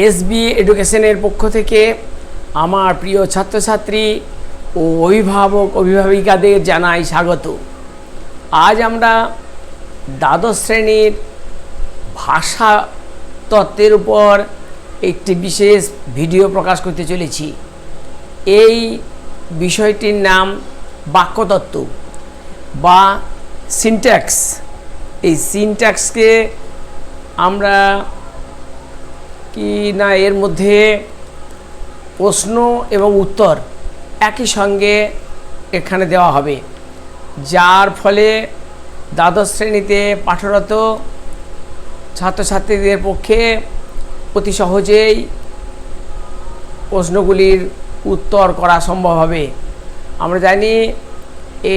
SB এডুকেশনের পক্ষ থেকে আমার প্রিয় ছাত্রছাত্রী ও অভিভাবক, অভিভাবিকাদের জানাই স্বাগত। আজ আমরা দ্বাদশ শ্রেণির ভাষা তত্ত্বের উপর একটি বিশেষ ভিডিও প্রকাশ করতে চলেছি। এই বিষয়টির নাম বাক্যতত্ত্ব বা সিনট্যাক্স এই সিনট্যাক্সকে আমরা কি না এর মধ্যে প্রশ্ন এবং উত্তর একই সঙ্গে এখানে দেওয়া হবে। যার ফলে দ্বাদশ শ্রেণীতে পাঠরত ছাত্রছাত্রীদের পক্ষে অতি সহজেই প্রশ্নগুলির উত্তর করা সম্ভব হবে। আমরা জানি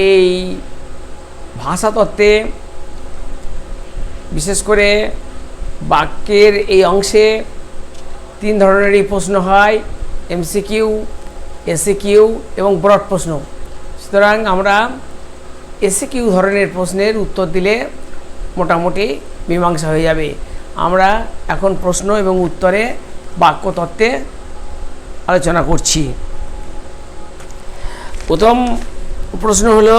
এই ভাষাতত্ত্বে বিশেষ করে বাক্যের এই অংশে তিন ধরনেরই প্রশ্ন হয় এমসিকিউ এসিকিউ এবং ব্রড প্রশ্ন। সুতরাং আমরা এসিকিউ ধরনের প্রশ্নের উত্তর দিলে মোটামুটি মীমাংসা হয়ে যাবে। আমরা এখন প্রশ্ন এবং উত্তরে বাক্যতত্ত্বে আলোচনা করছি। প্রথম প্রশ্ন হলো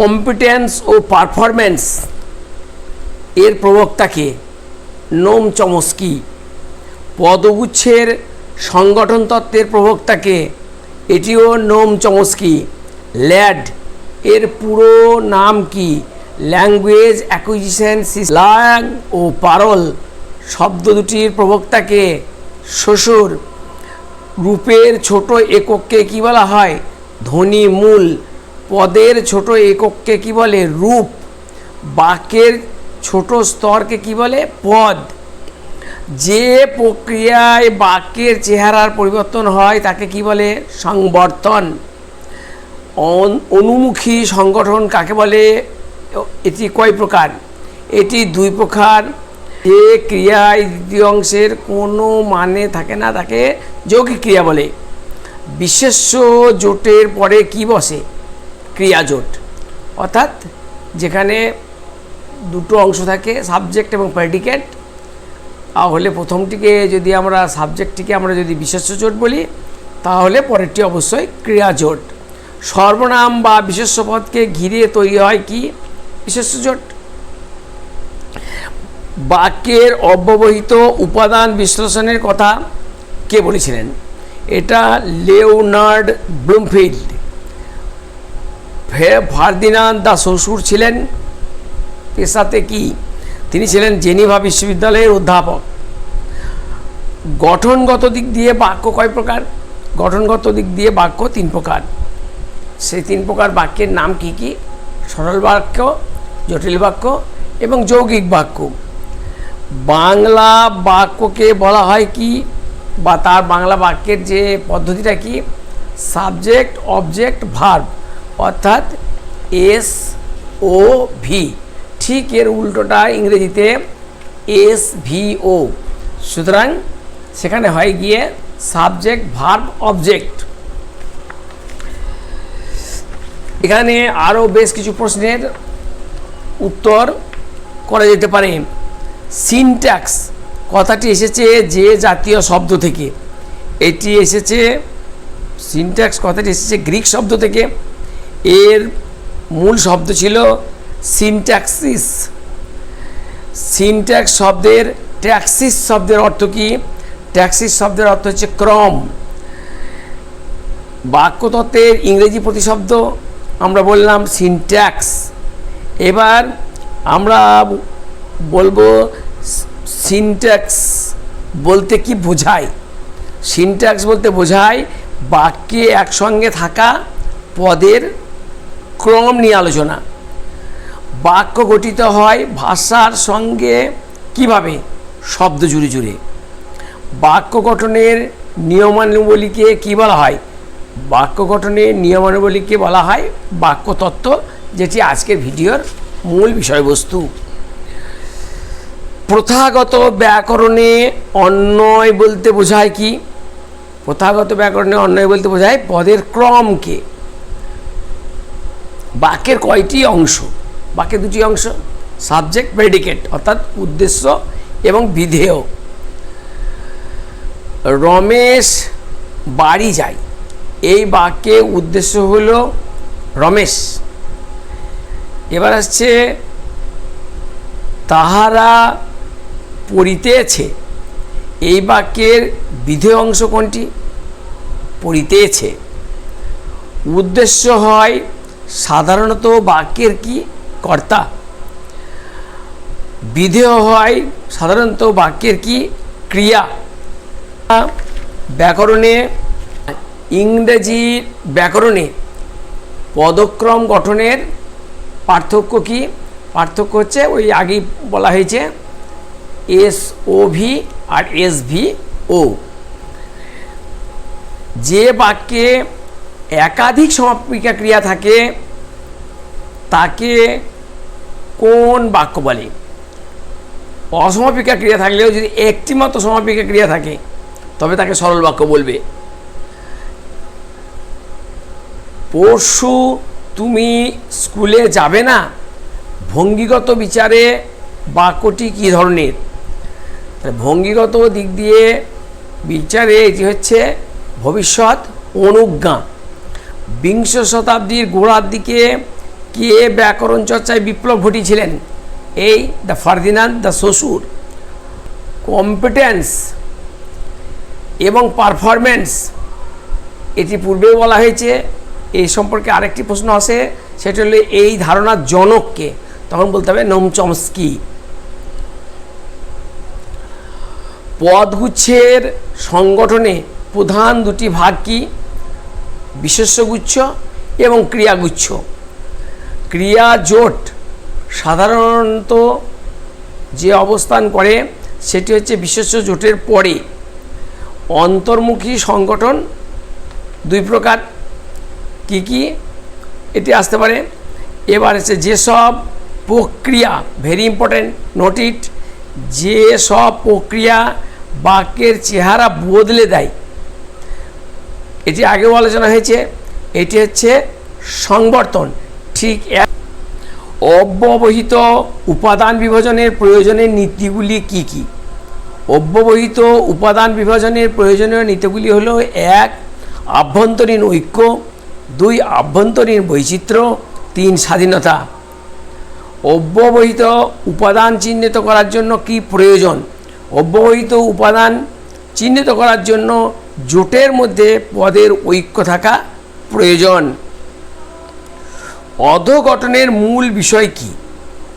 কম্পিটেন্স ও পারফরম্যান্স এর প্রবক্তাকে নোম চমস্কি। পদগুচ্ছের সংগঠন তত্ত্বের প্রবক্তাকে এটিও নোম চমস্কি। ল্যাড, এর পুরো নাম কি? ল্যাঙ্গুয়েজ অ্যাকুইজিশন ল্যাং ও পারল শব্দ দুটির প্রবক্তাকে শ্বশুর রূপের ছোট একককে কি বলা হয়? ধ্বনি মূল। পদের ছোট একককে কি বলে? রূপ। বাক্যের ছোট স্তরকে কি বলে? পদ। যে প্রক্রিয়ায় বাক্যের চেহারার পরিবর্তন হয়, তাকে কি বলে? সংবর্তন। অন- অনুমুখী সংগঠন কাকে বলে? এটি কয় প্রকার? এটি দুই প্রকার। যে ক্রিয়ায় দ্বিতীয় অংশের কোনো মানে থাকে না, তাকে যৌগিক ক্রিয়া বলে। বিশেষ্য জোটের পরে কি বসে? ক্রিয়া জোট। অর্থাৎ যেখানে দুটো অংশ থাকে সাবজেক্ট এবং প্রেডিকেট তাহলে প্রথমটিকে যদি আমরা সাবজেক্টটিকে আমরা যদি বিশেষ্য জোট বলি, তাহলে পরেরটি অবশ্যই ক্রিয়া জোট। সর্বনাম বা বিশেষ্য পদকে ঘিরে তৈরি হয় কি? বিশেষ্য জোট। বাক্যের অব্যবহিত উপাদান বিশ্লেষণের কথা কে বলেছিলেন? এটা লেওনার্ড ব্লুমফিল্ড। ফার্দিনান্দ দা শ্বশুর ছিলেন। পেশাতে কি? তিনি ছিলেন জেনিভা বিশ্ববিদ্যালয়ের অধ্যাপক। গঠনগত দিক দিয়ে বাক্য কয় প্রকার? গঠনগত দিক দিয়ে বাক্য তিন প্রকার। সেই তিন প্রকার বাক্যের নাম কি কি? সরল বাক্য, জটিল বাক্য এবং যৌগিক বাক্য। বাংলা বাক্যকে বলা হয় কি? বা তার বাংলা বাক্যের যে পদ্ধতিটা কি? সাবজেক্ট, অবজেক্ট, ভার্ব অর্থাৎ এস ও ভি। ঠিক এর উল্টোটা ইংরেজিতে এস ভি ও। সুতরাং সেখানে হয় গিয়ে সাবজেক্ট, ভার্ব, অবজেক্ট। এখানে আরও বেশ কিছু প্রশ্নের উত্তর করা যেতে পারে। সিনট্যাক্স, কথাটি এসেছে যে জাতীয় শব্দ থেকে। এটি এসেছে, সিনট্যাক্স কথাটি এসেছে গ্রিক শব্দ থেকে। এর মূল শব্দ ছিল সিনট্যাক্সিস সিনট্যাক্স শব্দের ট্যাক্সিস শব্দের অর্থ কি? ট্যাক্সিস শব্দের অর্থ হচ্ছে ক্রম। বাক্যতত্ত্বের ইংরেজি প্রতিশব্দ আমরা বললাম সিনট্যাক্স এবার আমরা বলব সিনট্যাক্স বলতে কি বোঝায়? সিনট্যাক্স বলতে বোঝায় বাক্যে একসঙ্গে থাকা পদের ক্রম নিয়ে আলোচনা। বাক্য গঠিত হয় ভাষার সঙ্গে কীভাবে? শব্দ জুড়ে জুড়ে। বাক্য গঠনের নিয়মানুবলীকে কী বলা হয়? বাক্য গঠনের নিয়মানুবলীকে বলা হয় বাক্যতত্ত্ব যেটি আজকের ভিডিওর মূল বিষয়বস্তু। প্রথাগত ব্যাকরণে অন্যয় বলতে বোঝায় কি? প্রথাগত ব্যাকরণে অন্যয় বলতে বোঝায় পদের ক্রমকে। বাক্যের কয়টি অংশ? বাক্যের দুটি অংশ সাবজেক্ট প্রেডিকেট অর্থাৎ উদ্দেশ্য এবং বিধেয়। রমেশ বাড়ি যায়। এই বাক্যে উদ্দেশ্য হলো রমেশ। এবার আসছে, তাহারা পড়িতেছে। এই বাক্যের বিধেয় অংশ কোনটি? পড়িতেছে। উদ্দেশ্য হয় সাধারণত বাক্যের কি? কর্তা। বিধেয় হয় সাধারণত বাক্যের কি? ক্রিয়া। ব্যাকরণে, ইংরেজি ব্যাকরণে পদক্রম গঠনের পার্থক্য কি? পার্থক্য হচ্ছে ওই আগেই বলা হয়েছে এস ও ভি আর এস ভি ও যে বাক্যে একাধিক সমাপিকা ক্রিয়া থাকে, তাকে কোন বাক্য বলে? অসমাপিকা ক্রিয়া থাকলেও যদি একটি মাত্র সমাপিকা ক্রিয়া থাকে, তবে তাকে সরল বাক্য বলবে। পরশু তুমি স্কুলে যাবে না? ভঙ্গিগত বিচারে বাক্যটি কী ধরনের? ভঙ্গিগত দিক দিয়ে বিচারে এটি হচ্ছে ভবিষ্যৎ অনুজ্ঞা। বিংশ শতাব্দীর গোড়ার দিকে কে ব্যাকরণ চর্চায় বিপ্লব ঘটিয়েছিলেন? এই দ্য ফার্দিনান্দ, দ্য শ্বশুর। কম্পিটেন্স এবং পারফরমেন্স এটি পূর্বেও বলা হয়েছে। এই সম্পর্কে আরেকটি প্রশ্ন আসে, সেটা হলো এই ধারণার জনককে। তখন বলতে হবে নোম চমস্কি। পদগুচ্ছের সংগঠনে প্রধান দুটি ভাগ কি? বিশেষ্যগুচ্ছ এবং ক্রিয়াগুচ্ছ। ক্রিয়া জোট সাধারণত যে অবস্থান করে, সেটি হচ্ছে বিশেষ্য জোটের পরে। অন্তর্মুখী সংগঠন দুই প্রকার। কি কি? এটি আসতে পারে। এবার হচ্ছে যেসব প্রক্রিয়া ভেরি ইম্পর্ট্যান্ট নোট ইট যে প্রক্রিয়া বাক্যের চেহারা বদলে দেয়। এটি আগেও আলোচনা হয়েছে। এটি হচ্ছে সংবর্তন। ঠিক এক অব্যবহিত উপাদান বিভাজনের প্রয়োজনের নীতিগুলি কি কি? অব্যবহিত উপাদান বিভাজনের প্রয়োজনীয় নীতিগুলি হল এক, আভ্যন্তরীণ ঐক্য, দুই, আভ্যন্তরীণ বৈচিত্র্য, তিন, স্বাধীনতা। অব্যবহিত উপাদান চিহ্নিত করার জন্য কি প্রয়োজন? অব্যবহিত উপাদান চিহ্নিত করার জন্য জোটের মধ্যে পদের ঐক্য থাকা প্রয়োজন। অধগঠনের মূল বিষয় কি?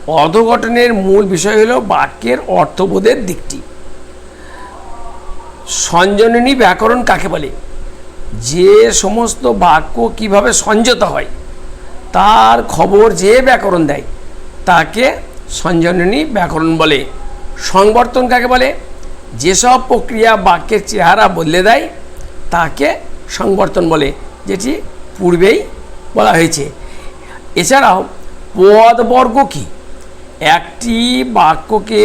অধগঠনের মূল বিষয় হলো বাক্যের অর্থবোধের দিকটি। সঞ্জননী ব্যাকরণ কাকে বলে? যে সমস্ত বাক্য কীভাবে সংযত হয়, তার খবর যে ব্যাকরণ দেয়, তাকে সঞ্জননী ব্যাকরণ বলে। সংবর্তন কাকে বলে? যেসব প্রক্রিয়া বাক্যের চেহারা বদলে দেয়, তাকে সংবর্তন বলে, যেটি পূর্বেই বলা হয়েছে। এছাড়াও পদবর্গ কি? একটি বাক্যকে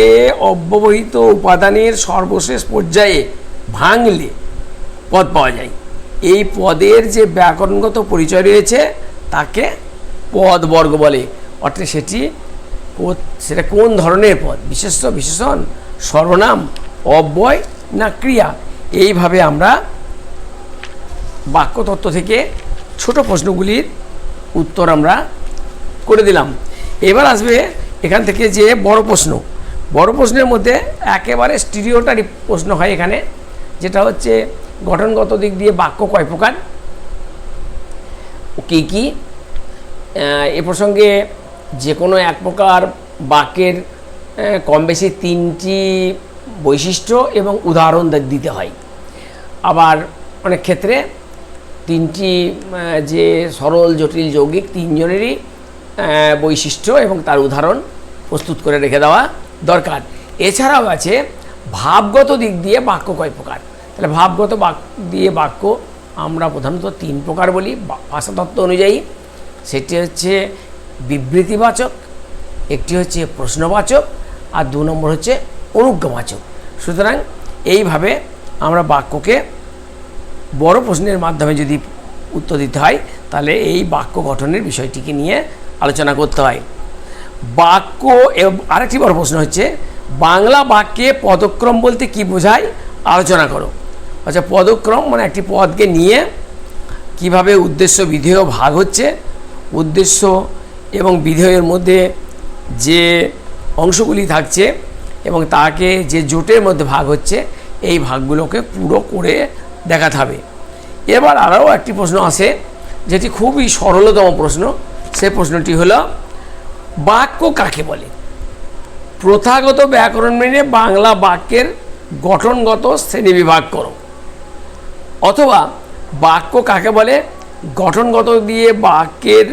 অব্যবহিত উপাদানের সর্বশেষ পর্যায়ে ভাঙলে পদ পাওয়া যায়। এই পদের যে ব্যাকরণগত পরিচয় রয়েছে, তাকে পদবর্গ বলে। অর্থাৎ সেটি সেটা কোন ধরনের পদ? বিশেষ বিশেষণ, সর্বনাম, অব্যয় না ক্রিয়া? এইভাবে আমরা বাক্যতত্ত্ব থেকে ছোট প্রশ্নগুলির উত্তর আমরা করে দিলাম। এবার আসবে এখান থেকে যে বড় প্রশ্ন। বড় প্রশ্নের মধ্যে একেবারে স্টিরিওটারি প্রশ্ন হয় এখানে, যেটা হচ্ছে গঠনগত দিক দিয়ে বাক্য কয় প্রকার? কী কী? এ প্রসঙ্গে যে কোনো এক প্রকার বাক্যের কম বেশি তিনটি বৈশিষ্ট্য এবং উদাহরণ দিতে হয়। আবার অনেক ক্ষেত্রে তিনটি যে সরল, জটিল, যৌগিক তিনজনেরই বৈশিষ্ট্য এবং তার উদাহরণ প্রস্তুত করে রেখে দেওয়া দরকার। এছাড়াও আছে ভাবগত দিক দিয়ে বাক্য কয় প্রকার? তাহলে ভাবগত বাক, দিয়ে বাক্য আমরা প্রধানত তিন প্রকার বলি ভাষাতত্ত্ব অনুযায়ী। সেটি হচ্ছে বিবৃতিবাচক, একটি হচ্ছে প্রশ্নবাচক, আর দু নম্বর হচ্ছে অনুজ্ঞাবাচক। সুতরাং এইভাবে আমরা বাক্যকে বড় প্রশ্নের মাধ্যমে যদি উত্তর দিতে হয়, তাহলে এই বাক্য গঠনের বিষয়টিকে নিয়ে আলোচনা করতে হয়। বাক্য আরেকটি বড় প্রশ্ন হচ্ছে, বাংলা বাক্যে পদক্রম বলতে কি বোঝায়? আলোচনা করো। আচ্ছা পদক্রম মানে একটি পদকে নিয়ে কীভাবে উদ্দেশ্য, বিধেয় ভাগ হচ্ছে। উদ্দেশ্য এবং বিধেয়ের মধ্যে যে অংশগুলি থাকছে এবং তাকে যে জোটের মধ্যে ভাগ হচ্ছে, এই ভাগগুলোকে পুরো করে দেখাতে হবে। এবার আরও একটি প্রশ্ন আসে, যেটি খুবই সরলতম প্রশ্ন। সে প্রশ্নটি হলো, বাক্য কাকে বলে? প্রথাগত ব্যাকরণ মেনে বাংলা বাক্যের গঠনগত শ্রেণীবিভাগ করো। অথবা বাক্য কাকে বলে? গঠনগত দিয়ে বাক্যের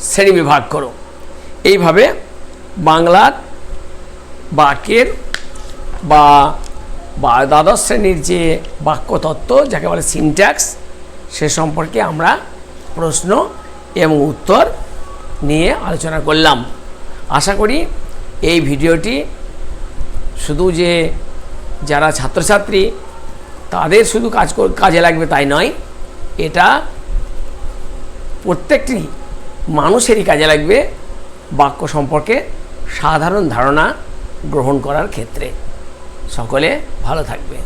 শ্রেণীবিভাগ করো। এইভাবে বাংলার বাক্যের বা বা দ্বাদশ শ্রেণির যে বাক্যতত্ত্ব, যাকে বলে সিনট্যাক্স সে সম্পর্কে আমরা প্রশ্ন এবং উত্তর নিয়ে আলোচনা করলাম। আশা করি এই ভিডিওটি শুধু যে যারা ছাত্রছাত্রী, তাদের শুধু কাজ কাজে লাগবে তাই নয়, এটা প্রত্যেকটি মানুষেরই কাজে লাগবে বাক্য সম্পর্কে সাধারণ ধারণা গ্রহণ করার ক্ষেত্রে। সকলে ভালো থাকবে।